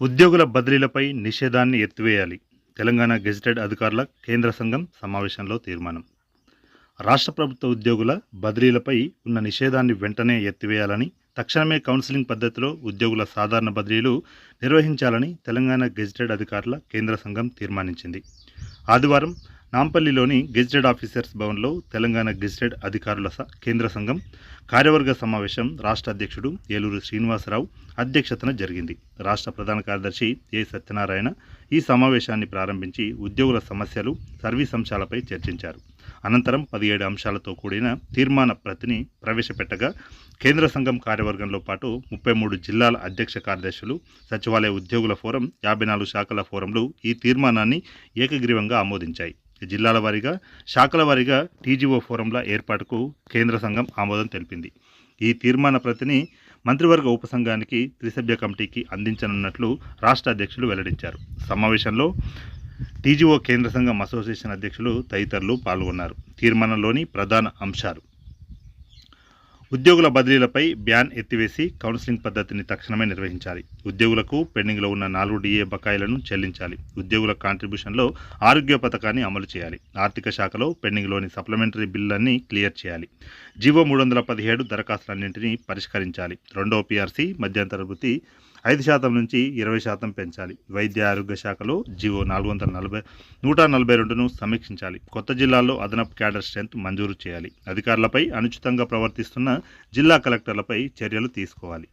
ఉద్యోగుల బదిలీలపై నిషేధాన్ని ఎత్తివేయాలి. తెలంగాణ గెజిటెడ్ అధికారుల కేంద్ర సంఘం సమావేశంలో తీర్మానం. రాష్ట్ర ప్రభుత్వ ఉద్యోగుల బదిలీలపై ఉన్న నిషేధాన్ని వెంటనే ఎత్తివేయాలని తక్షణమే కౌన్సిలింగ్ పద్ధతిలో ఉద్యోగుల సాధారణ బదిలీలు నిర్వహించాలని తెలంగాణ గెజిటెడ్ అధికారుల కేంద్ర సంఘం తీర్మానించింది. ఆదివారం నాంపల్లిలోని గెజిటెడ్ ఆఫీసర్స్ భవన్లో తెలంగాణ గెజిటెడ్ అధికారుల స- కేంద్ర సంఘం కార్యవర్గ సమావేశం రాష్ట్ర అధ్యక్షుడు ఏలూరు శ్రీనివాసరావు అధ్యక్షతన జరిగింది. రాష్ట్ర ప్రధాన కార్యదర్శి ఏ సత్యనారాయణ ఈ సమావేశాన్ని ప్రారంభించి ఉద్యోగుల సమస్యలు సర్వీస్ అంశాలపై చర్చించారు. అనంతరం పదిహేడు అంశాలతో కూడిన తీర్మాన ప్రతిని ప్రవేశపెట్టగా కేంద్ర సంఘం కార్యవర్గంలో పాటు ముప్పై మూడు జిల్లాల అధ్యక్ష కార్యదర్శులు సచివాలయ ఉద్యోగుల ఫోరం యాభై నాలుగు శాఖల ఫోరంలు ఈ తీర్మానాన్ని ఏకగ్రీవంగా ఆమోదించాయి. జిల్లాల వారీగా శాఖల వారీగా టీజీఓ ఫోరంల ఏర్పాటుకు కేంద్ర సంఘం ఆమోదం తెలిపింది. ఈ తీర్మాన ప్రతిని మంత్రివర్గ ఉపసంఘానికి త్రిసభ్య కమిటీకి అందించనున్నట్లు రాష్ట్ర అధ్యక్షులు వెల్లడించారు. సమావేశంలో టీజీఓ కేంద్ర సంఘం అసోసియేషన్ అధ్యక్షులు తదితరులు పాల్గొన్నారు. తీర్మానంలోని ప్రధాన అంశాలు. ఉద్యోగుల బదిలీలపై బ్యాన్ ఎత్తివేసి కౌన్సిలింగ్ పద్ధతిని తక్షణమే నిర్వహించాలి. ఉద్యోగులకు పెండింగ్లో ఉన్న నాలుగు డిఏ బకాయిలను చెల్లించాలి. ఉద్యోగుల కాంట్రిబ్యూషన్లో ఆరోగ్య పథకాన్ని అమలు చేయాలి. ఆర్థిక శాఖలో పెండింగ్లోని సప్లిమెంటరీ బిల్లులన్నీ క్లియర్ చేయాలి. జీవో మూడు వందల పదిహేడు దరఖాస్తులన్నింటినీ పరిష్కరించాలి. రెండవ పీఆర్సీ మధ్యంతర వృత్తి ఐదు శాతం నుంచి ఇరవై శాతం పెంచాలి. వైద్య ఆరోగ్య శాఖలో జీవో నాలుగు వందల నలభై నూట నలభై రెండును సమీక్షించాలి. కొత్త జిల్లాల్లో అదనపు క్యాడర్ స్ట్రెంత్ మంజూరు చేయాలి. అధికారులపై అనుచితంగా ప్రవర్తిస్తున్న జిల్లా కలెక్టర్లపై చర్యలు తీసుకోవాలి.